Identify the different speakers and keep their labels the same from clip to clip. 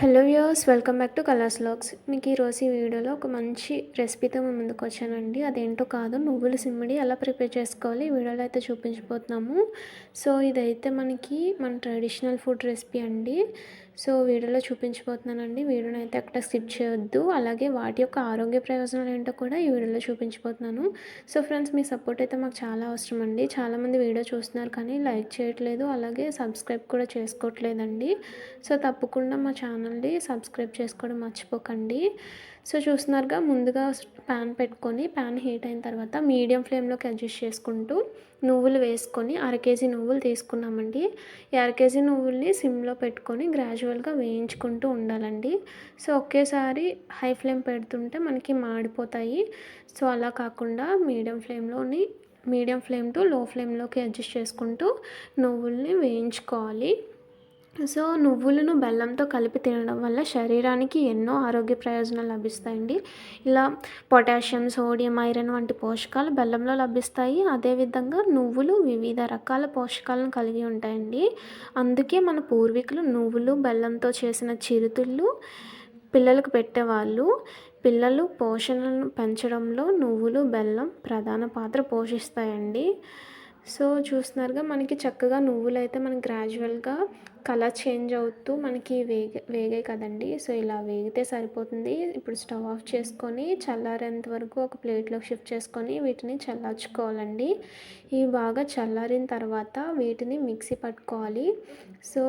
Speaker 1: Hello yos welcome back to colours logs మీకు ఈరోజు ఈ వీడియోలో ఒక మంచి రెసిపీతో మేము ముందుకు వచ్చానండి. అదేంటో కాదు నువ్వుల సిమ్మిడి ఎలా ప్రిపేర్ చేసుకోవాలి ఈ వీడియోలో అయితే చూపించబోతున్నాము. సో ఇదైతే మనకి మన ట్రెడిషనల్ ఫుడ్ రెసిపీ అండి. సో వీడియోలో చూపించబోతున్నానండి. వీడియోని అయితే అక్కడ స్కిప్ చేయొద్దు. అలాగే వాటి యొక్క ఆరోగ్య ప్రయోజనాలు ఏంటో కూడా ఈ వీడియోలో చూపించబోతున్నాను. సో ఫ్రెండ్స్ మీ సపోర్ట్ అయితే మాకు చాలా అవసరం అండి చాలామంది వీడియో చూస్తున్నారు కానీ లైక్ చేయట్లేదు. అలాగే సబ్స్క్రైబ్ కూడా చేసుకోవట్లేదండి. సో తప్పకుండా మా ఛానల్ని సబ్స్క్రైబ్ చేసుకోవడం మర్చిపోకండి. సో చూస్తున్నారుగా ముందుగా ప్యాన్ పెట్టుకొని ప్యాన్ హీట్ అయిన తర్వాత మీడియం ఫ్లేమ్లోకి అడ్జస్ట్ చేసుకుంటూ నువ్వులు వేసుకొని అర కేజీ నువ్వులు తీసుకున్నామండి. ఈ అర కేజీ నువ్వుల్ని సిమ్లో పెట్టుకొని గ్రాడ్యువల్గా వేయించుకుంటూ ఉండాలండి. సో ఒకేసారి హై ఫ్లేమ్ పెడుతుంటే మనకి మాడిపోతాయి. సో అలా కాకుండా మీడియం ఫ్లేమ్లోని మీడియం ఫ్లేమ్ టు లో ఫ్లేమ్లోకి అడ్జస్ట్ చేసుకుంటూ నువ్వుల్ని వేయించుకోవాలి. సో నువ్వులను బెల్లంతో కలిపి తినడం వల్ల శరీరానికి ఎన్నో ఆరోగ్య ప్రయోజనాలు లభిస్తాయండి. ఇలా పొటాషియం సోడియం ఐరన్ వంటి పోషకాలు బెల్లంలో లభిస్తాయి. అదేవిధంగా నువ్వులు వివిధ రకాల పోషకాలను కలిగి ఉంటాయండి. అందుకే మన పూర్వీకులు నువ్వులు బెల్లంతో చేసిన చిరుతుళ్ళు పిల్లలకు పెట్టేవాళ్ళు. పిల్లలు పోషణను పెంచడంలో నువ్వులు బెల్లం ప్రధాన పాత్ర పోషిస్తాయండి. సో చూస్తున్నారుగా మనకి చక్కగా నువ్వులు అయితే మనకి గ్రాడ్యువల్గా కలర్ చేంజ్ అవుతూ మనకి వేగ వేగాయి కదండి. సో ఇలా వేగితే సరిపోతుంది. ఇప్పుడు స్టవ్ ఆఫ్ చేసుకొని చల్లారేంత వరకు ఒక ప్లేట్లోకి షిఫ్ట్ చేసుకొని వీటిని చల్లార్చుకోవాలండి. ఇవి బాగా చల్లారిన తర్వాత వీటిని మిక్సీ పట్టుకోవాలి. సో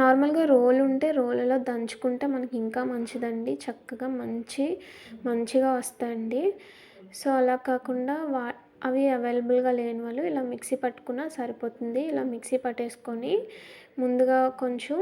Speaker 1: నార్మల్గా రోల్ ఉంటే రోలలో దంచుకుంటే మనకి ఇంకా మంచిదండి. చక్కగా మంచి మంచిగా వస్తాయండి. సో అలా కాకుండా వా అవి అవైలబుల్గా లేని వాళ్ళు ఇలా మిక్సీ పట్టుకున్నా సరిపోతుంది. ఇలా మిక్సీ పట్టేసుకొని ముందుగా కొంచెం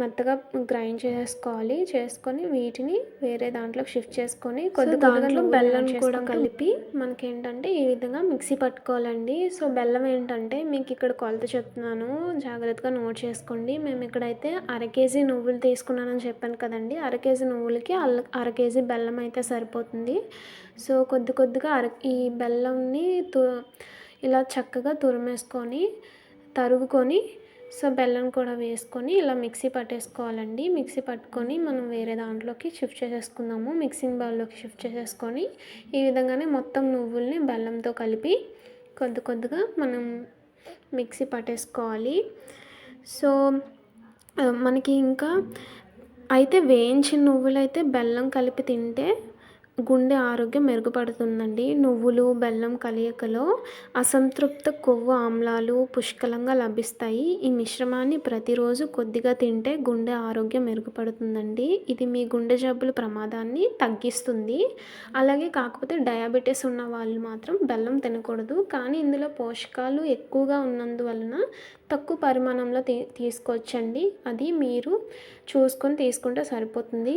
Speaker 1: మెత్తగా గ్రైండ్ చేసుకోవాలి. చేసుకొని వీటిని వేరే దాంట్లోకి షిఫ్ట్ చేసుకొని కొద్ది దాంట్లో బెల్లం కూడా కలిపి మనకి ఏంటంటే ఈ విధంగా మిక్సీ పట్టుకోవాలండి. సో బెల్లం ఏంటంటే మీకు ఇక్కడ కొలత చెప్తున్నాను. జాగ్రత్తగా నోట్ చేసుకోండి. మేము ఇక్కడైతే అర కేజీ నువ్వులు తీసుకున్నానని చెప్పాను కదండి. అర కేజీ నువ్వులకి అల్ల అర కేజీ బెల్లం అయితే సరిపోతుంది. సో కొద్ది కొద్దిగా అర ఈ బెల్లంని తు ఇలా చక్కగా తురిమేసుకొని తరుగుకొని సో బెల్లం కూడా వేసుకొని ఇలా మిక్సీ పట్టేసుకోవాలండి. మిక్సీ పట్టుకొని మనం వేరే దాంట్లోకి షిఫ్ట్ చేసేసుకుందాము. మిక్సింగ్ బౌల్లోకి షిఫ్ట్ చేసేసుకొని ఈ విధంగానే మొత్తం నువ్వుల్ని బెల్లంతో కలిపి కొద్ది కొద్దిగా మనం మిక్సీ పట్టేసుకోవాలి. సో మనకి ఇంకా అయితే వేయించిన నువ్వులైతే బెల్లం కలిపి తింటే గుండె ఆరోగ్యం మెరుగుపడుతుందండి. నువ్వులు బెల్లం కలయికలో అసంతృప్త కొవ్వు ఆమ్లాలు పుష్కలంగా లభిస్తాయి. ఈ మిశ్రమాన్ని ప్రతిరోజు కొద్దిగా తింటే గుండె ఆరోగ్యం మెరుగుపడుతుందండి. ఇది మీ గుండె జబ్బుల ప్రమాదాన్ని తగ్గిస్తుంది. అలాగే కాకపోతే డయాబెటీస్ ఉన్న వాళ్ళు మాత్రం బెల్లం తినకూడదు. కానీ ఇందులో పోషకాలు ఎక్కువగా ఉన్నందువలన తక్కువ పరిమాణంలో తీ తీసుకోవచ్చండి. అది మీరు చూసుకొని తీసుకుంటే సరిపోతుంది.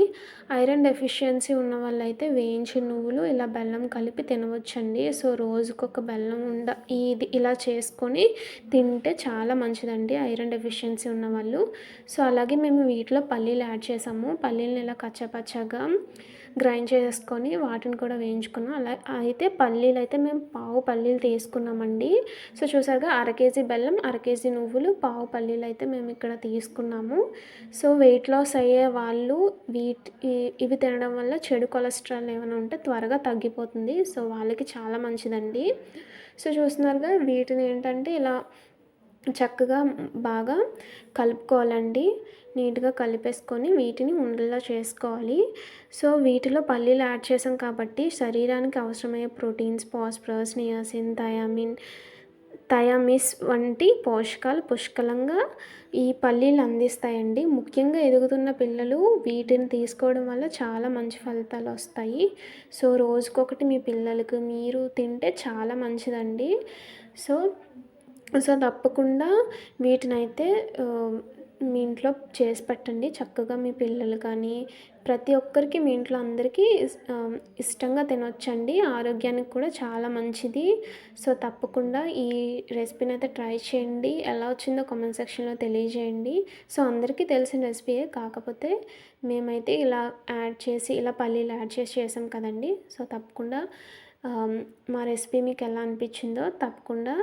Speaker 1: ఐరన్ డెఫిషియన్సీ ఉన్న వాళ్ళైతే వేయించిన నువ్వులు ఇలా బెల్లం కలిపి తినవచ్చండి. సో రోజుకొక బెల్లం ఉండ ఇది ఇలా చేసుకొని తింటే చాలా మంచిదండి ఐరన్ డెఫిషియన్సీ ఉన్న వాళ్ళు. సో అలాగే మేము వీటిలో పల్లీలు యాడ్ చేసాము. పల్లీలను ఇలా కచ్చపచ్చగా గ్రైండ్ చేసుకొని వాటిని కూడా వేయించుకున్నాం. అలా అయితే పల్లీలు అయితే మేము పావు పల్లీలు తీసుకున్నామండి. సో చూసారుగా అర కేజీ బెల్లం అర కేజీ నువ్వులు పావు పల్లీలు అయితే మేము ఇక్కడ తీసుకున్నాము. సో వెయిట్ లాస్ అయ్యే వాళ్ళు వీటి ఇవి తినడం వల్ల చెడు కొలెస్ట్రాల్ ఏమైనా ఉంటే త్వరగా తగ్గిపోతుంది. సో వాళ్ళకి చాలా మంచిదండి. సో చూస్తున్నారుగా వీటిని ఏంటంటే ఇలా చక్కగా బాగా కలుపుకోవాలండి. నీట్గా కలిపేసుకొని వీటిని ఉండలా చేసుకోవాలి. సో వీటిలో పల్లీలు యాడ్ చేసాం కాబట్టి శరీరానికి అవసరమయ్యే ప్రోటీన్స్ పాస్ఫరస్ నియాసిన్ థయామిన్ థయామిస్ వంటి పోషకాలు పుష్కలంగా ఈ పల్లీలు అందిస్తాయండి. ముఖ్యంగా ఎదుగుతున్న పిల్లలు వీటిని తీసుకోవడం వల్ల చాలా మంచి ఫలితాలు వస్తాయి. సో రోజుకొకటి మీ పిల్లలకు మీరు తింటే చాలా మంచిదండి. సో సో తప్పకుండా వీటినైతే మీ ఇంట్లో చేసి పెట్టండి. చక్కగా మీ పిల్లలు కానీ ప్రతి ఒక్కరికి మీ ఇంట్లో అందరికీ ఇష్టంగా తినొచ్చండి. ఆరోగ్యానికి కూడా చాలా మంచిది. సో తప్పకుండా ఈ రెసిపీని అయితే ట్రై చేయండి. ఎలా వచ్చిందో కామెంట్ సెక్షన్లో తెలియజేయండి. సో అందరికీ తెలిసిన రెసిపీయే కాకపోతే మేమైతే ఇలా యాడ్ చేసి ఇలా పల్లీలు యాడ్ చేసి చేసాం కదండి. సో తప్పకుండా మా రెసిపీ మీకు ఎలా అనిపించిందో తప్పకుండా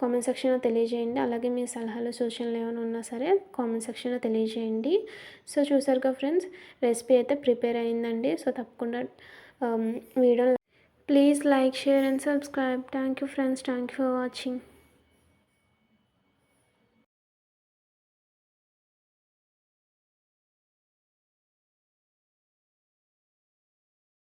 Speaker 1: కామెంట్ సెక్షన్లో తెలియజేయండి. అలాగే మీ సలహాలు సూచనలు ఏమైనా ఉన్నా సరే కామెంట్ సెక్షన్లో తెలియజేయండి. సో చూసారుగా ఫ్రెండ్స్ రెసిపీ అయితే ప్రిపేర్ అయిందండి. సో తప్పకుండా video please like share and subscribe. Thank you friends thank you for watching.